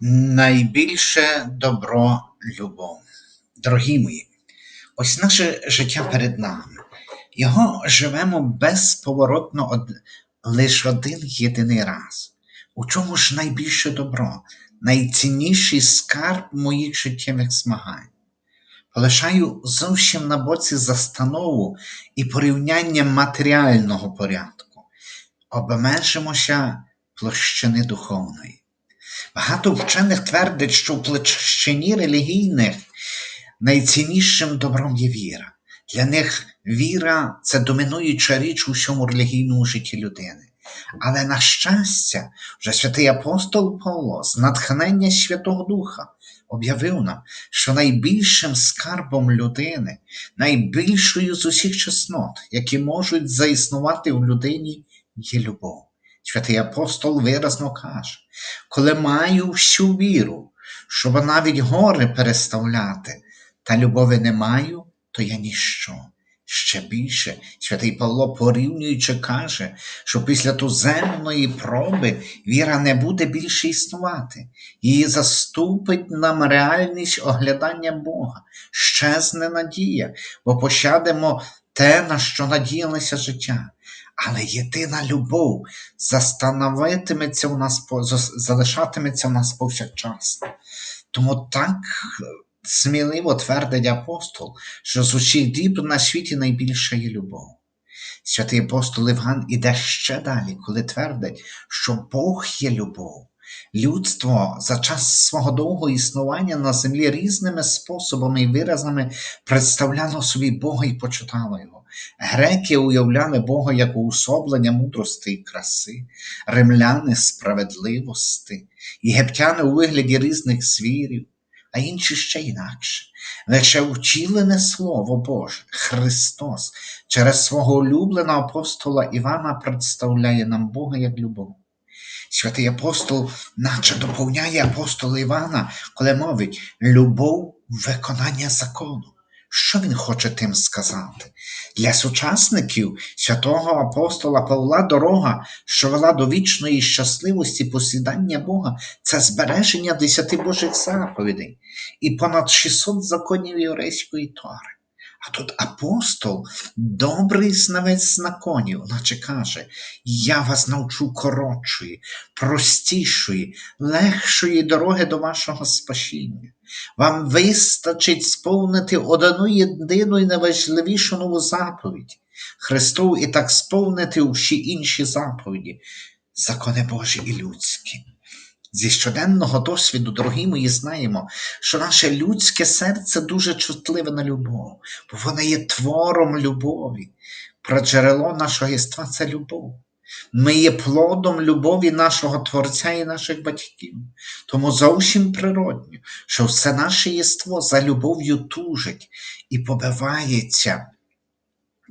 Найбільше добро любов. Дорогі мої, ось наше життя перед нами. Його живемо безповоротно од... лише один єдиний раз. У чому ж найбільше добро, найцінніший скарб моїх життєвих змагань? Полишаю зовсім на боці застанову і порівняння матеріального порядку. Обмежимося площини духовної. Багато вчених твердять, що в площині релігійних найціннішим добром є віра. Для них віра це домінуюча річ у всьому релігійному житті людини. Але, на щастя, вже святий апостол Павло з натхнення Святого Духа об'явив нам, що найбільшим скарбом людини, найбільшою з усіх чеснот, які можуть заіснувати в людині, є любов. Святий апостол виразно каже, коли маю всю віру, щоб навіть гори переставляти, та любові не маю, то я ніщо. Ще більше, святий Павло, порівнюючи, каже, що після туземної проби віра не буде більше існувати, її заступить нам реальність оглядання Бога, щезне надія, бо пощадимо те, на що надіялися життя. Але єдина любов застановитиметься у нас, залишатиметься у нас повсякчасно. Тому так сміливо твердить апостол, що з усіх діб на світі найбільша є любов. Святий апостол Іван іде ще далі, коли твердить, що Бог є любов. Людство за час свого довгого існування на землі різними способами і виразами представляло собі Бога і почитало його. Греки уявляли Бога як уособлення мудрости і краси, римляни справедливості, єгиптяни у вигляді різних звірів, а інші ще інакше. Лише втілене Слово Боже, Христос, через свого улюбленого апостола Івана представляє нам Бога як любов. Святий апостол, наче доповняє апостола Івана, коли мовить любов виконання закону. Що він хоче тим сказати? Для сучасників святого апостола Павла дорога, що вела до вічної щасливості посідання Бога, це збереження десяти Божих заповідей і понад 600 законів єврейської тори. А тут апостол, добрий знавець законів, наче каже, я вас навчу коротшої, простішої, легшої дороги до вашого спасіння. Вам вистачить сповнити одну єдину і найважливішу нову заповідь. Христов і так сповнити всі інші заповіді, закони Божі і людські. Зі щоденного досвіду, дорогі мої, знаємо, що наше людське серце дуже чутливе на любов, бо воно є твором любові. Про джерело нашого єства це любов. Ми є плодом любові нашого Творця і наших батьків. Тому зовсім природньо, що все наше єство за любов'ю тужить і побивається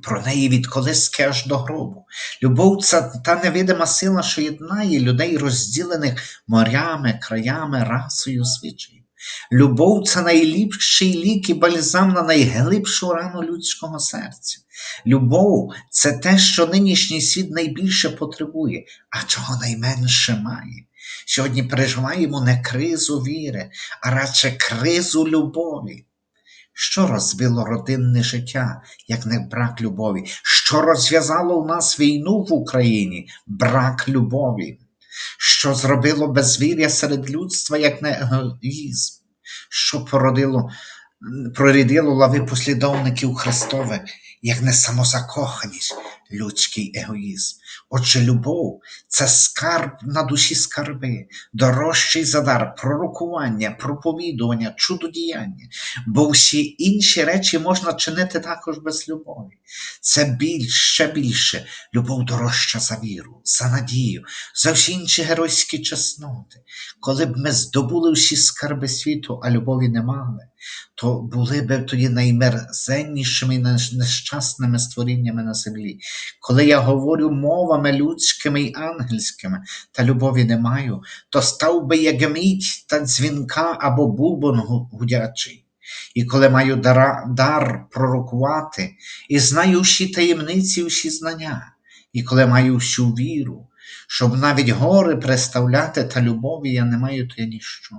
про неї від колиски аж до гробу. Любов це та невидима сила, що єднає людей, розділених морями, краями, расою, звичаєм. Любов це найліпший лік і бальзам на найглибшу рану людського серця. Любов це те, що нинішній світ найбільше потребує, а чого найменше має. Сьогодні переживаємо не кризу віри, а радше кризу любові. Що розбило родинне життя, як не брак любові? Що розв'язало у нас війну в Україні? Брак любові. Що зробило безвір'я серед людства, як не егоїзм? Що породило, прорідило лави послідовників Христових, як не самозакоханість, людський егоїзм? Отже, любов це скарб на душі скарби, дорожчий за дар, пророкування, проповідування, чудодіяння, бо всі інші речі можна чинити також без любові. Це більш, ще більше любов дорожча за віру, за надію, за всі інші геройські чесноти. Коли б ми здобули всі скарби світу, а любові не мали, то були б тоді наймерзеннішими і нещасними створіннями на землі. Коли я говорю мовами людськими й ангельськими, та любові не маю, то став би як мідь та дзвінка або бубон гудячий. І коли маю дара, дар пророкувати, і знаю всі таємниці, всі знання, і коли маю всю віру, щоб навіть гори представляти та любові я не маю, то я ніщо.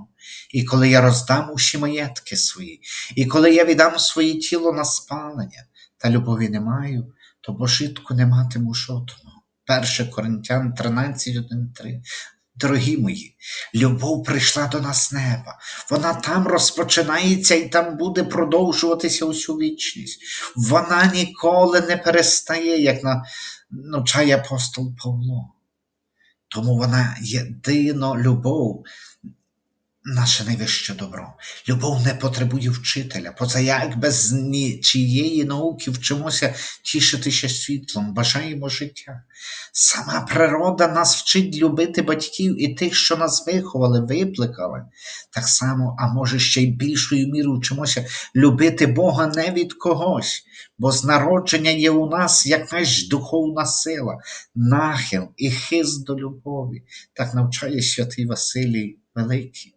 І коли я роздам усі маєтки свої, і коли я віддам своє тіло на спалення, та любові не маю, то пошитку не матиму жодного. 1 Коринтян 13, 1, 3. Дорогі мої, любов прийшла до нас з неба. Вона там розпочинається і там буде продовжуватися усю вічність. Вона ніколи не перестає, як на- навчає апостол Павло. Тому вона єдино любов, наше найвище добро. Любов не потребує вчителя, поза як без нічієї науки вчимося тішитися світлом, бажаємо життя. Сама природа нас вчить любити батьків і тих, що нас виховали, викликали. Так само, а може ще й більшою мірою вчимося любити Бога не від когось, бо з народження є у нас якась духовна сила, нахил і хист до любові. Так навчає святий Василій Великий.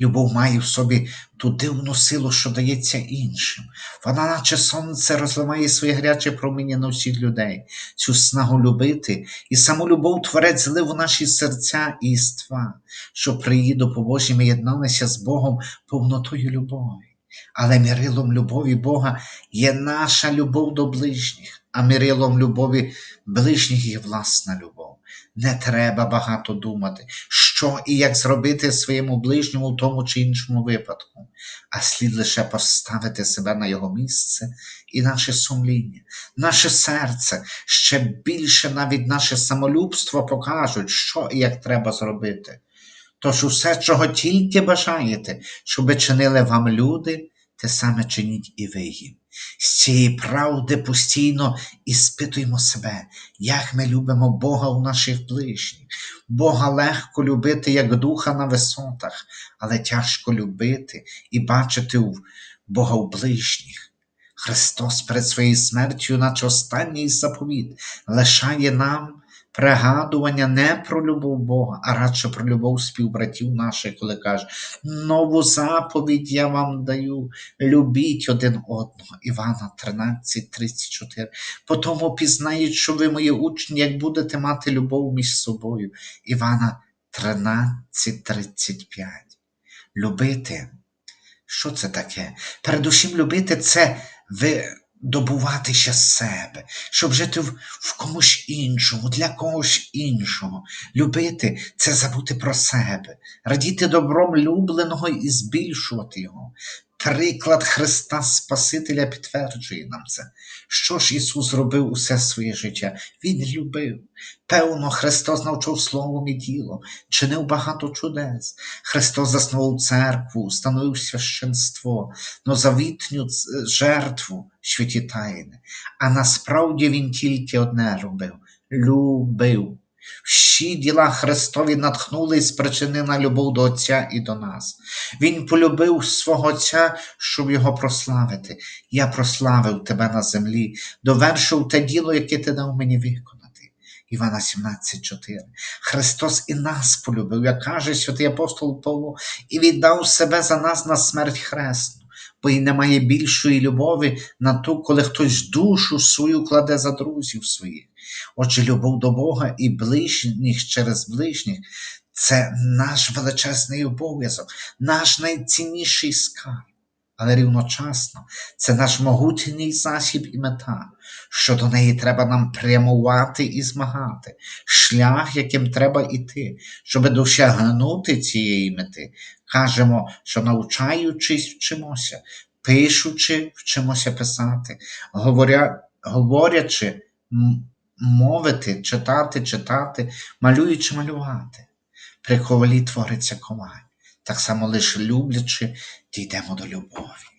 Любов має в собі ту дивну силу, що дається іншим. Вона, наче сонце, розливає своє гаряче проміння на всіх людей, цю снагу любити, і саму любов Творець злив у наші серця і іства, що при її допомозі ми єдналися з Богом повнотою любові. Але мірилом любові Бога є наша любов до ближніх, а мірилом любові ближніх є власна любов. Не треба багато думати, що і як зробити своєму ближньому в тому чи іншому випадку, а слід лише поставити себе на його місце і наше сумління, наше серце, ще більше навіть наше самолюбство покажуть, що і як треба зробити. Тож усе, чого тільки бажаєте, щоби чинили вам люди, те саме чиніть і ви. З цієї правди постійно іспитуємо себе, як ми любимо Бога у наших ближніх. Бога легко любити, як духа на висотах, але тяжко любити і бачити Бога у ближніх. Христос перед своєю смертю, наче останній заповіт, лишає нам пригадування не про любов Бога, а радше про любов співбратів наших, коли каже, нову заповідь я вам даю, любіть один одного. Івана 13, 34. Потому пізнають, що ви мої учні, як будете мати любов між собою. Івана 13, 35. Любити. Що це таке? Передусім любити це видобуватися з себе, щоб жити в, в комусь іншому, для когось іншого. Любити це забути про себе, радіти добром любленого і збільшувати його. Приклад Христа Спасителя підтверджує нам це. Що ж Ісус зробив усе своє життя? Він любив. Певно, Христос навчав словом і ділом, чинив багато чудес. Христос заснував церкву, установив священство, новозавітню ц- жертву, святі тайни. А насправді Він тільки одне робив любив. Всі діла Христові натхнули і спричинили на любов до Отця і до нас. Він полюбив свого Отця, щоб його прославити. Я прославив тебе на землі, довершив те діло, яке ти дав мені виконати. Івана 17,4. Христос і нас полюбив, як каже святий апостол Павло, і віддав себе за нас на смерть хресну. Бо немає більшої любові на ту, коли хтось душу свою кладе за друзів своїх. Отже, любов до Бога і ближніх через ближніх це наш величезний обов'язок, наш найцінніший скарб. Але рівночасно це наш могутній засіб і мета, що до неї треба нам прямувати і змагати, шлях, яким треба йти, щоб досягнути цієї мети. Кажемо, що навчаючись, вчимося, пишучи, вчимося писати, говоря, говорячи, мовити, читати, читати, малюючи, малювати. При ковалі твориться коваль. Так само лише люблячи, дійдемо до любові.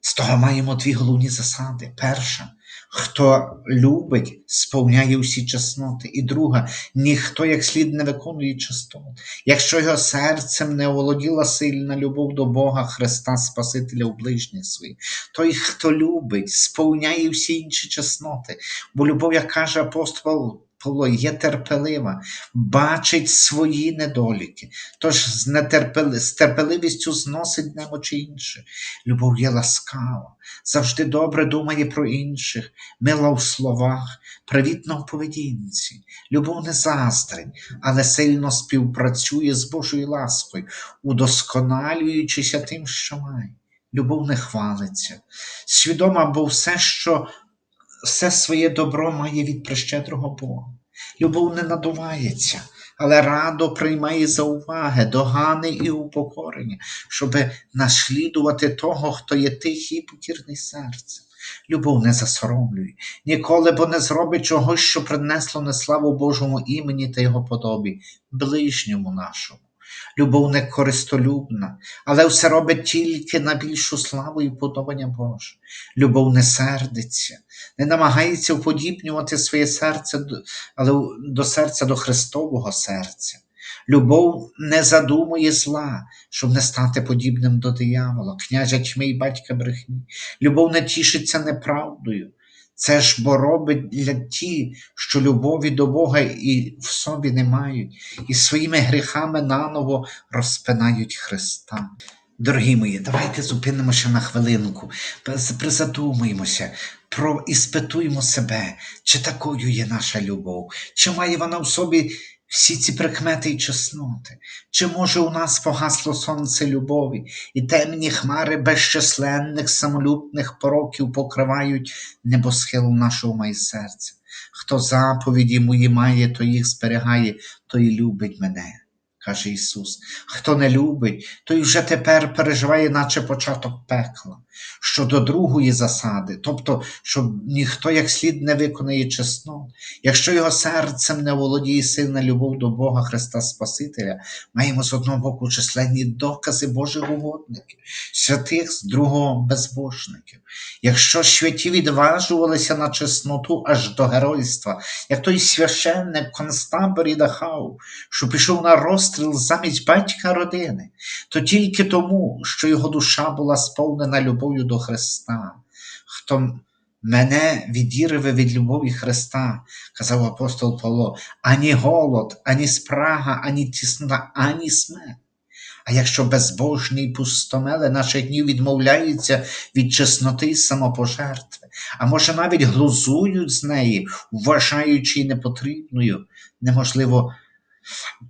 З того маємо дві головні засади. Перша, хто любить, сповняє усі чесноти. І друга, ніхто як слід не виконує чеснот. Якщо його серцем не оволоділа сильна любов до Бога, Христа Спасителя у ближніх своїх, той, хто любить, сповняє всі інші чесноти. Бо любов, як каже апостол Павло є терпелива, бачить свої недоліки, тож з, нетерпели... з терпеливістю зносить немочі інше. Любов є ласкава, завжди добре думає про інших, мила у словах, привітна в поведінці. Любов не заздрить, але сильно співпрацює з Божою ласкою, удосконалюючися тим, що має. Любов не хвалиться, свідома, бо все, що все своє добро має від прищедрого Бога. Любов не надувається, але радо приймає зауваги, догани і упокорення, щоб наслідувати того, хто є тихий і покірний серцем. Любов не засоромлює, ніколи бо не зробить чогось, що принесло неславу Божому імені та його подобі, ближньому нашому. Любов не користолюбна, але все робить тільки на більшу славу і вподобання Боже. Любов не сердиться, не намагається уподібнювати своє серце, але до серця до Христового серця. Любов не задумує зла, щоб не стати подібним до диявола, князя тьми і батька брехні. Любов не тішиться неправдою. Це ж бо для ті, що любові до Бога і в собі не мають, і своїми гріхами наново розпинають Христа. Дорогі мої, давайте зупинимося на хвилинку, призадумуємося, про іспитуємо себе, чи такою є наша любов, чи має вона в собі всі ці прикмети й чесноти, чи може у нас погасло сонце любові, і темні хмари безчисленних самолюбних пороків покривають небосхил нашого має серця. Хто заповіді мої має, то їх зберігає, той любить мене, каже Ісус. Хто не любить, той вже тепер переживає, наче початок пекла. Щодо другої засади, тобто, що ніхто як слід не виконає чеснот, якщо його серцем не володіє сильна любов до Бога Христа Спасителя, маємо з одного боку численні докази Божих угодників, святих, з другого безбожників. Якщо святі відважувалися на чесноту аж до геройства, як той священник констабель Дахау, що пішов на розстріл замість батька родини, то тільки тому, що його душа була сповнена любов'ю до Христа. Хто мене відірве від любові Христа, казав апостол Павло, ані голод, ані спрага, ані тіснота, ані смерть. А якщо безбожні пустомели наших днів відмовляються від чесноти й самопожертви, а може навіть глузують з неї, вважаючи її непотрібною, неможливо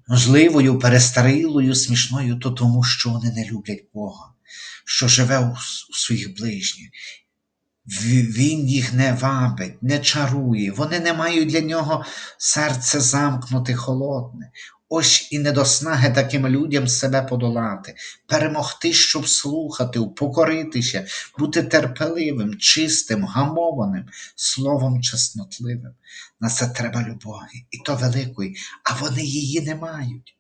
можливою, перестарілою, смішною, то тому, що вони не люблять Бога, що живе у, своїх ближніх. Він їх не вабить, не чарує, вони не мають для нього серце замкнуте, холодне. Ось і недоснаги таким людям себе подолати, перемогти, щоб слухати, упокоритися, бути терпеливим, чистим, гамованим, словом чеснотливим. На це треба любові, і то великої, а вони її не мають.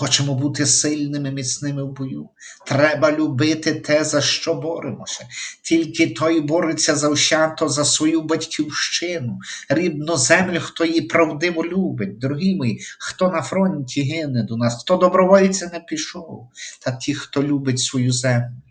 Хочемо бути сильними, міцними в бою. Треба любити те, за що боремося. Тільки той бореться завзято за свою батьківщину, рідну землю, хто її правдиво любить. Дорогі мої, хто на фронті гине до нас, хто добровольця не пішов, та ті, хто любить свою землю.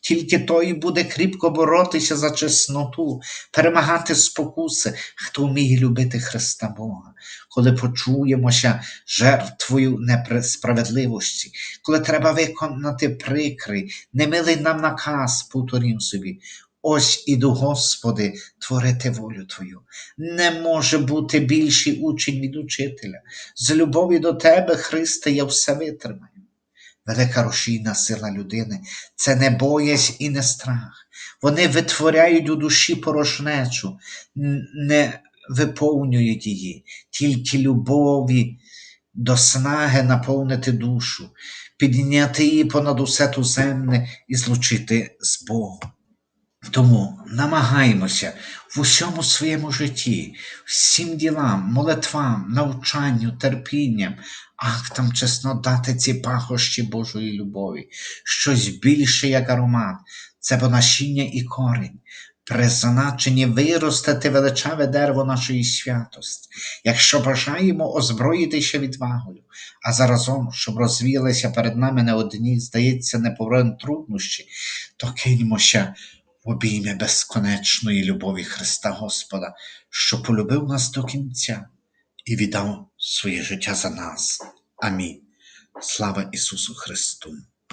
Тільки той буде кріпко боротися за чесноту, перемагати спокуси, хто вміє любити Христа Бога. Коли почуємося жертвою несправедливості, коли треба виконати прикрий, немилий нам наказ, повторім собі. Ось іду, Господи, творити волю Твою. Не може бути більший учень від учителя. З любові до Тебе, Христе, я все витримаю. Велика рушійна сила людини це не боязнь і не страх. Вони витворяють у душі порожнечу, не виповнюють її, тільки любові до снаги наповнити душу, підняти її понад усе туземне і злучити з Богом. Тому намагаємося в усьому своєму житті, всім ділам, молитвам, навчанню, терпінням, актам чесно дати ці пахощі Божої любові, щось більше, як аромат, це бо і корінь, призначені виростити величаве дерево нашої святості, якщо бажаємо озброїтися відвагою, а заразом, щоб розвіялися перед нами не одні, здається, неповоротні труднощі, то киньмося в обійми безконечної любові Христа Господа, що полюбив нас до кінця і віддав своє життя за нас. Амінь. Слава Ісусу Христу!